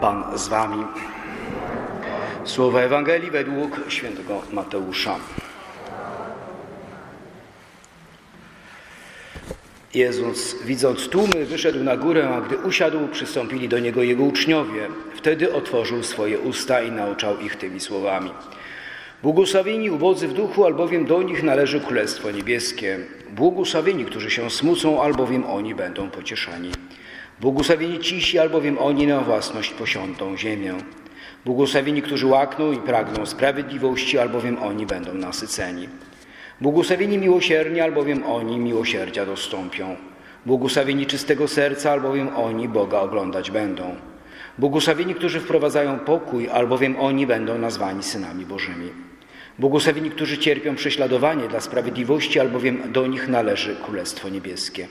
Pan z wami. Słowa Ewangelii według świętego Mateusza. Jezus, widząc tłumy, wyszedł na górę, a gdy usiadł, przystąpili do niego jego uczniowie. Wtedy otworzył swoje usta i nauczał ich tymi słowami. Błogosławieni ubodzy w duchu, albowiem do nich należy Królestwo Niebieskie. Błogosławieni, którzy się smucą, albowiem oni będą pocieszani. Błogosławieni cisi, albowiem oni na własność posiądą ziemię. Błogosławieni, którzy łakną i pragną sprawiedliwości, albowiem oni będą nasyceni. Błogosławieni miłosierni, albowiem oni miłosierdzia dostąpią. Błogosławieni czystego serca, albowiem oni Boga oglądać będą. Błogosławieni, którzy wprowadzają pokój, albowiem oni będą nazwani synami Bożymi. Błogosławieni, którzy cierpią prześladowanie dla sprawiedliwości, albowiem do nich należy Królestwo Niebieskie.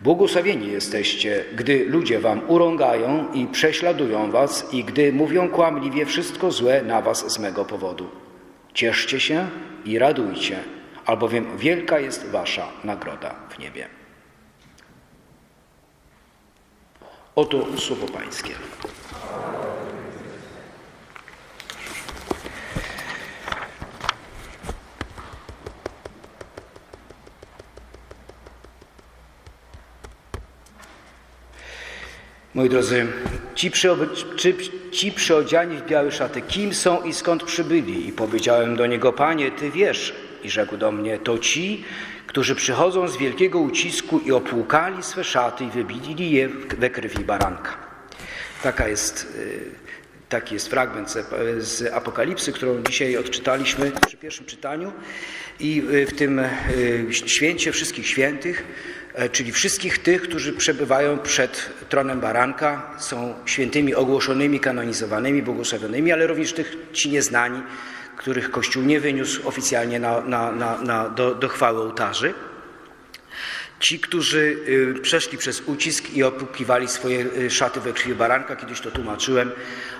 Błogosławieni jesteście, gdy ludzie wam urągają i prześladują was i gdy mówią kłamliwie wszystko złe na was z mego powodu. Cieszcie się i radujcie, albowiem wielka jest wasza nagroda w niebie. Oto słowo Pańskie. Moi drodzy, ci, przyoby, ci przyodziani w białe szaty, kim są i skąd przybyli? I powiedziałem do niego, Panie, Ty wiesz. I rzekł do mnie, to ci, którzy przychodzą z wielkiego ucisku i opłukali swe szaty i wybili je we krwi baranka. Taka jest, y, taki jest fragment z, Apokalipsy, którą dzisiaj odczytaliśmy przy pierwszym czytaniu. I y, w tym y, święcie wszystkich świętych, czyli wszystkich tych, którzy przebywają przed tronem baranka, są świętymi ogłoszonymi, kanonizowanymi, błogosławionymi, ale również tych ci nieznani, których Kościół nie wyniósł oficjalnie na, na, na, na, do, do chwały ołtarzy. Ci, którzy y, przeszli przez ucisk i opłukiwali swoje y, szaty we krwi baranka, kiedyś to tłumaczyłem,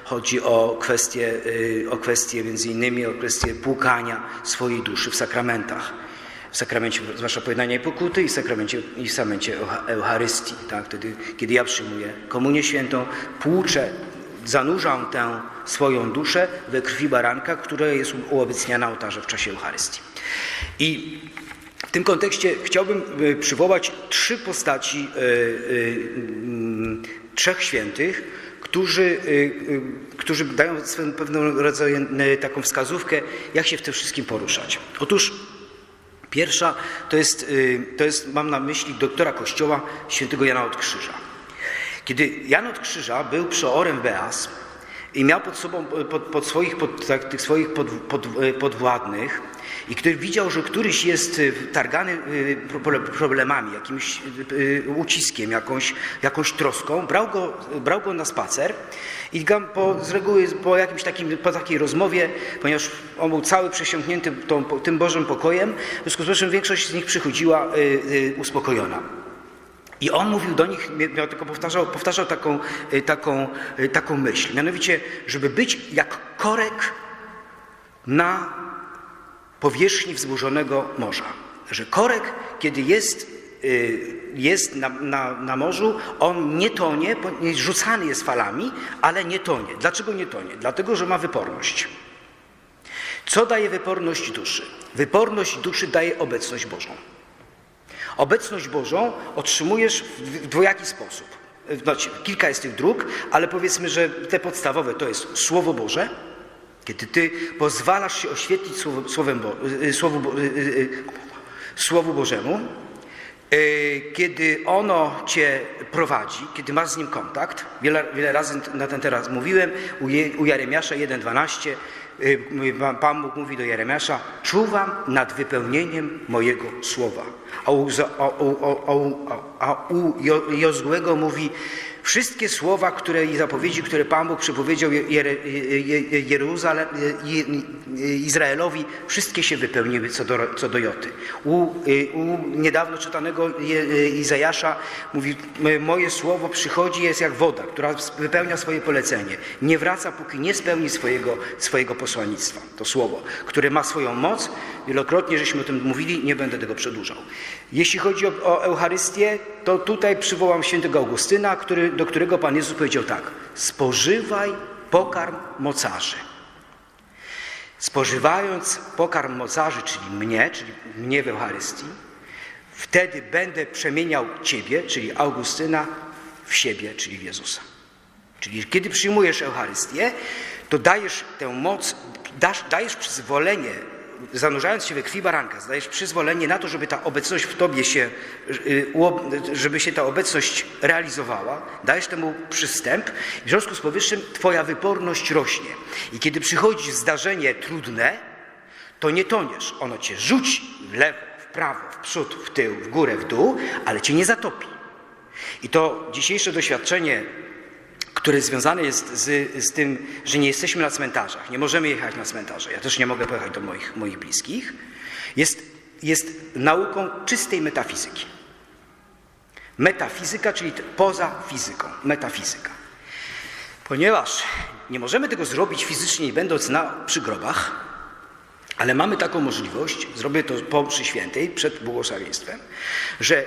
chodzi o kwestię, y, o kwestię między innymi, o kwestię płukania swojej duszy w sakramentach. W sakramencie zwłaszcza pojednania i pokuty i sakramencie, i sakramencie Eucharystii. Tak? Wtedy, kiedy ja przyjmuję komunię świętą, płuczę, zanurzam tę swoją duszę we krwi baranka, która jest uobecniana na ołtarze w czasie Eucharystii. I w tym kontekście chciałbym y, przywołać trzy postaci y, y, mm, trzech świętych, którzy, którzy dają pewną rodzaju taką wskazówkę, jak się w tym wszystkim poruszać. Otóż pierwsza to jest, to jest mam na myśli doktora Kościoła świętego Jana od Krzyża. Kiedy Jan od Krzyża był przeorem Beas i miał pod sobą, pod, pod swoich, pod, tak, tych swoich pod, podwładnych, i który widział, że któryś jest targany problemami, jakimś uciskiem, jakąś, jakąś troską, brał go, brał go na spacer i po, z reguły po jakimś takim, po takiej rozmowie, ponieważ on był cały przesiąknięty tą, tym Bożym pokojem, w związku z czym większość z nich przychodziła uspokojona. I on mówił do nich, miał tylko powtarzał, powtarzał taką, taką, taką myśl, mianowicie, żeby być jak korek na powierzchni wzburzonego morza. Że korek, kiedy jest, jest na, na, na morzu, on nie tonie, rzucany jest falami, ale nie tonie. Dlaczego nie tonie? Dlatego, że ma wyporność. Co daje wyporność duszy? Wyporność duszy daje obecność Bożą. Obecność Bożą otrzymujesz w dwojaki sposób. Znaczy, kilka jest tych dróg, ale powiedzmy, że te podstawowe to jest Słowo Boże, kiedy ty pozwalasz się oświetlić Słowem Bo Słowu, Bo Słowu Bożemu, kiedy ono cię prowadzi, kiedy masz z nim kontakt, wiele, wiele razy na ten teraz mówiłem, u, Je, u Jeremiasza 1,12 Pan Bóg mówi do Jeremiasza, czuwam nad wypełnieniem mojego słowa. A u, a, u, a, a u Jozłego mówi, wszystkie słowa które, i zapowiedzi, które Pan Bóg przepowiedział Jeruzalem, Izraelowi, wszystkie się wypełniły co do, co do Joty. U, u niedawno czytanego Izajasza mówi, moje słowo przychodzi, jest jak woda, która wypełnia swoje polecenie. Nie wraca, póki nie spełni swojego, swojego posłannictwa. To słowo, które ma swoją moc. Wielokrotnie żeśmy o tym mówili, nie będę tego przedłużał. Jeśli chodzi o, o Eucharystię, to tutaj przywołam świętego Augustyna, który do którego Pan Jezus powiedział tak: spożywaj pokarm mocarzy. Spożywając pokarm mocarzy, czyli mnie, czyli mnie w Eucharystii, wtedy będę przemieniał Ciebie, czyli Augustyna, w siebie, czyli w Jezusa. Czyli kiedy przyjmujesz Eucharystię, to dajesz tę moc, dasz, dajesz przyzwolenie, zanurzając się we krwi baranka, dajesz przyzwolenie na to, żeby ta obecność w Tobie się, y, żeby się ta obecność realizowała, dajesz temu przystęp. W związku z powyższym Twoja wyporność rośnie. I kiedy przychodzi zdarzenie trudne, to nie toniesz. Ono Cię rzuci w lewo, w prawo, w przód, w tył, w górę, w dół, ale Cię nie zatopi. I to dzisiejsze doświadczenie, które związane jest z, z tym, że nie jesteśmy na cmentarzach, nie możemy jechać na cmentarze, ja też nie mogę pojechać do moich, moich bliskich, jest, jest nauką czystej metafizyki. Metafizyka, czyli poza fizyką, metafizyka. Ponieważ nie możemy tego zrobić fizycznie, nie będąc na, przy grobach, ale mamy taką możliwość, zrobię to po mszy świętej, przed błogosławieństwem, że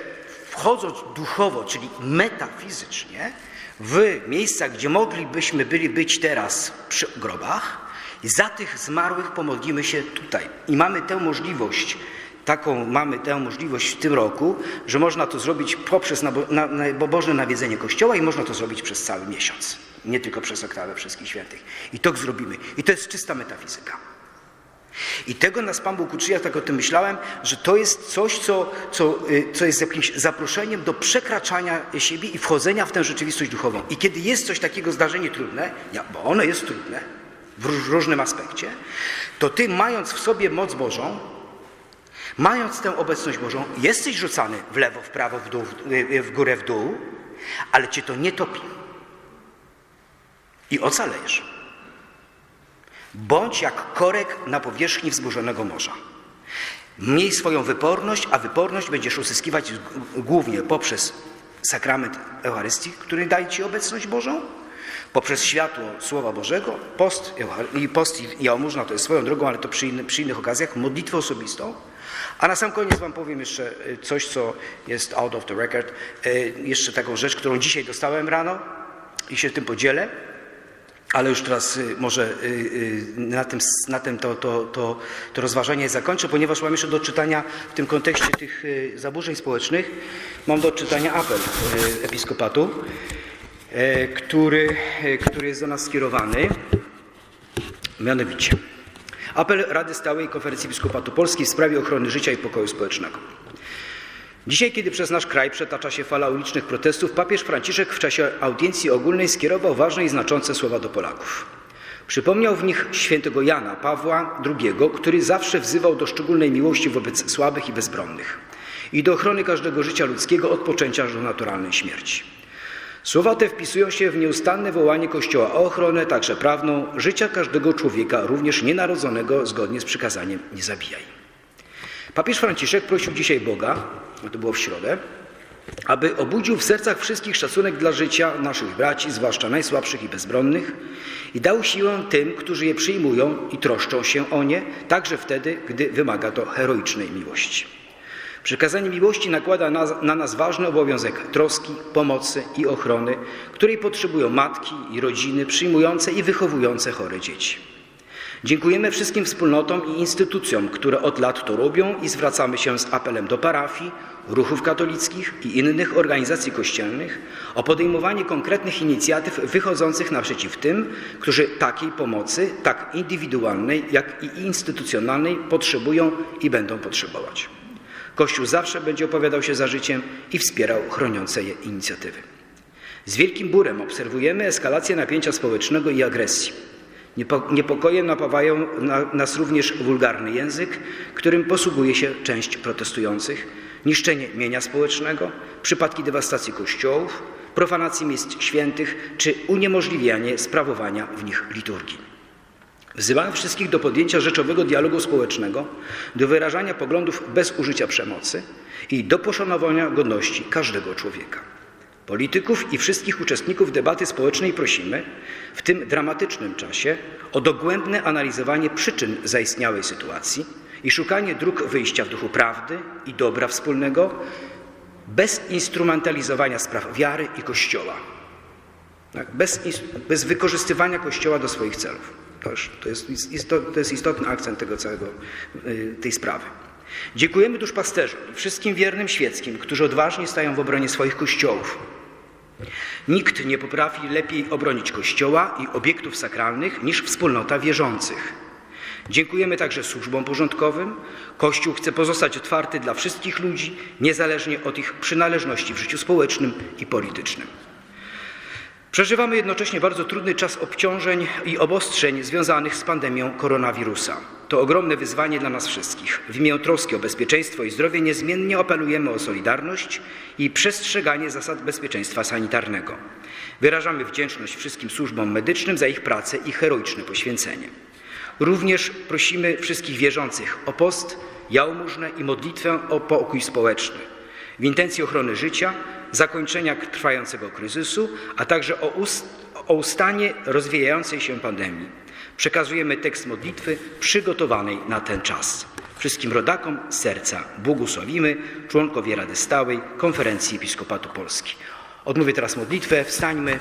wchodząc duchowo, czyli metafizycznie, w miejsca, gdzie moglibyśmy byli być teraz przy grobach, za tych zmarłych pomodlimy się tutaj. I mamy tę możliwość, taką mamy tę możliwość w tym roku, że można to zrobić poprzez nabo- na, na, pobożne nawiedzenie Kościoła i można to zrobić przez cały miesiąc. Nie tylko przez oktawę wszystkich świętych. I to zrobimy. I to jest czysta metafizyka. I tego nas Pan Bóg uczy, ja tak o tym myślałem, że to jest coś, co, co, y, co jest jakimś zaproszeniem do przekraczania siebie i wchodzenia w tę rzeczywistość duchową. I kiedy jest coś takiego zdarzenie trudne, bo ono jest trudne w róż- różnym aspekcie, to ty mając w sobie moc Bożą, mając tę obecność Bożą, jesteś rzucany w lewo, w prawo, w, dół, w, y, w górę, w dół, ale cię to nie topi. I ocalejesz. Bądź jak korek na powierzchni wzburzonego morza. Miej swoją wyporność, a wyporność będziesz uzyskiwać głównie poprzez sakrament Eucharystii, który daje Ci obecność Bożą, poprzez światło Słowa Bożego, post, i post i jałmużna to jest swoją drogą, ale to przy, inny, przy innych okazjach, modlitwę osobistą. A na sam koniec Wam powiem jeszcze y, coś, co jest out of the record, y, jeszcze taką rzecz, którą dzisiaj dostałem rano i się tym podzielę. Ale już teraz y, może y, y, na tym, na tym to, to, to, to rozważanie zakończę, ponieważ mam jeszcze do czytania w tym kontekście tych zaburzeń społecznych, mam do czytania apel episkopatu, który, który jest do nas skierowany. Mianowicie apel Rady Stałej Konferencji Episkopatu Polski w sprawie ochrony życia i pokoju społecznego. Dzisiaj, kiedy przez nasz kraj przetacza się fala ulicznych protestów, papież Franciszek w czasie audiencji ogólnej skierował ważne i znaczące słowa do Polaków. Przypomniał w nich świętego Jana Pawła II, który zawsze wzywał do szczególnej miłości wobec słabych i bezbronnych i do ochrony każdego życia ludzkiego od poczęcia do naturalnej śmierci. Słowa te wpisują się w nieustanne wołanie Kościoła o ochronę, także prawną, życia każdego człowieka, również nienarodzonego, zgodnie z przykazaniem nie zabijaj. Papież Franciszek prosił dzisiaj Boga, to było w środę, aby obudził w sercach wszystkich szacunek dla życia naszych braci, zwłaszcza najsłabszych i bezbronnych, i dał siłę tym, którzy je przyjmują i troszczą się o nie, także wtedy, gdy wymaga to heroicznej miłości. Przykazanie miłości nakłada na, na nas ważny obowiązek troski, pomocy i ochrony, której potrzebują matki i rodziny przyjmujące i wychowujące chore dzieci. Dziękujemy wszystkim wspólnotom i instytucjom, które od lat to robią i zwracamy się z apelem do parafii, ruchów katolickich i innych organizacji kościelnych o podejmowanie konkretnych inicjatyw wychodzących naprzeciw tym, którzy takiej pomocy, tak indywidualnej, jak i instytucjonalnej potrzebują i będą potrzebować. Kościół zawsze będzie opowiadał się za życiem i wspierał chroniące je inicjatywy. Z wielkim bólem obserwujemy eskalację napięcia społecznego i agresji. Niepo- Niepokojem napawają na, nas również wulgarny język, którym posługuje się część protestujących, niszczenie mienia społecznego, przypadki dewastacji kościołów, profanacji miejsc świętych czy uniemożliwianie sprawowania w nich liturgii. Wzywamy wszystkich do podjęcia rzeczowego dialogu społecznego, do wyrażania poglądów bez użycia przemocy i do poszanowania godności każdego człowieka. Polityków i wszystkich uczestników debaty społecznej prosimy w tym dramatycznym czasie o dogłębne analizowanie przyczyn zaistniałej sytuacji i szukanie dróg wyjścia w duchu prawdy i dobra wspólnego bez instrumentalizowania spraw wiary i Kościoła. Tak? Bez, bez wykorzystywania Kościoła do swoich celów. To, już- to, jest, to jest istotny akcent tego całego, y, tej sprawy. Dziękujemy duszpasterzom i wszystkim wiernym świeckim, którzy odważnie stają w obronie swoich kościołów. Nikt nie potrafi lepiej obronić Kościoła i obiektów sakralnych niż wspólnota wierzących. Dziękujemy także służbom porządkowym. Kościół chce pozostać otwarty dla wszystkich ludzi, niezależnie od ich przynależności w życiu społecznym i politycznym. Przeżywamy jednocześnie bardzo trudny czas obciążeń i obostrzeń związanych z pandemią koronawirusa. To ogromne wyzwanie dla nas wszystkich. W imię troski o bezpieczeństwo i zdrowie niezmiennie apelujemy o solidarność i przestrzeganie zasad bezpieczeństwa sanitarnego. Wyrażamy wdzięczność wszystkim służbom medycznym za ich pracę i heroiczne poświęcenie. Również prosimy wszystkich wierzących o post, jałmużnę i modlitwę o pokój społeczny w intencji ochrony życia, zakończenia trwającego kryzysu, a także o, ust, o ustanie rozwijającej się pandemii. Przekazujemy tekst modlitwy przygotowanej na ten czas. Wszystkim rodakom serca błogosławimy, członkowie Rady Stałej Konferencji Episkopatu Polski. Odmówię teraz modlitwę, wstańmy.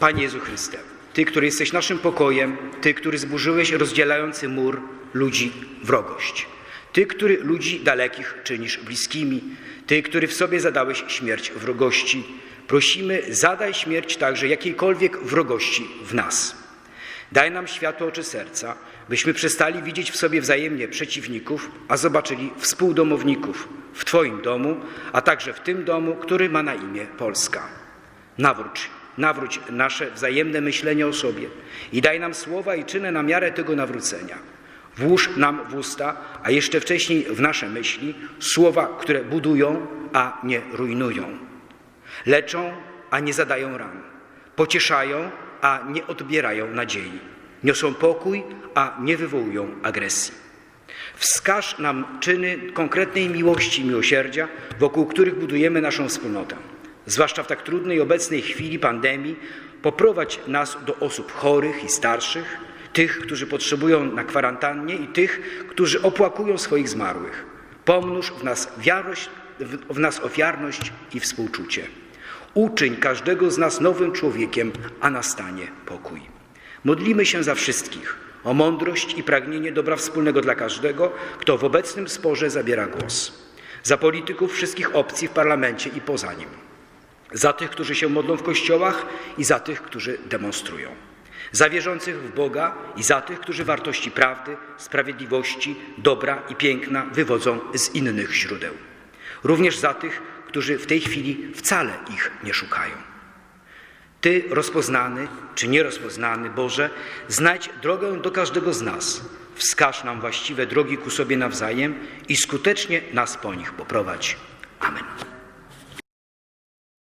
Panie Jezu Chryste, Ty, który jesteś naszym pokojem, Ty, który zburzyłeś rozdzielający mur ludzi wrogość. Ty, który ludzi dalekich czynisz bliskimi, Ty, który w sobie zadałeś śmierć wrogości, prosimy, zadaj śmierć także jakiejkolwiek wrogości w nas. Daj nam światło oczy serca, byśmy przestali widzieć w sobie wzajemnie przeciwników, a zobaczyli współdomowników w Twoim domu, a także w tym domu, który ma na imię Polska. Nawróć, nawróć nasze wzajemne myślenie o sobie i daj nam słowa i czyny na miarę tego nawrócenia. Włóż nam w usta, a jeszcze wcześniej w nasze myśli, słowa, które budują, a nie rujnują. Leczą, a nie zadają ran. Pocieszają, a nie odbierają nadziei. Niosą pokój, a nie wywołują agresji. Wskaż nam czyny konkretnej miłości i miłosierdzia, wokół których budujemy naszą wspólnotę. Zwłaszcza w tak trudnej obecnej chwili pandemii, poprowadź nas do osób chorych i starszych, tych, którzy potrzebują na kwarantannie i tych, którzy opłakują swoich zmarłych. Pomnóż w nas, wiarość, w, nas ofiarność i współczucie. Uczyń każdego z nas nowym człowiekiem, a nastanie pokój. Modlimy się za wszystkich o mądrość i pragnienie dobra wspólnego dla każdego, kto w obecnym sporze zabiera głos. Za polityków wszystkich opcji w parlamencie i poza nim. Za tych, którzy się modlą w kościołach i za tych, którzy demonstrują. Za wierzących w Boga i za tych, którzy wartości prawdy, sprawiedliwości, dobra i piękna wywodzą z innych źródeł. Również za tych, którzy w tej chwili wcale ich nie szukają. Ty, rozpoznany czy nierozpoznany Boże, znajdź drogę do każdego z nas. Wskaż nam właściwe drogi ku sobie nawzajem i skutecznie nas po nich poprowadź.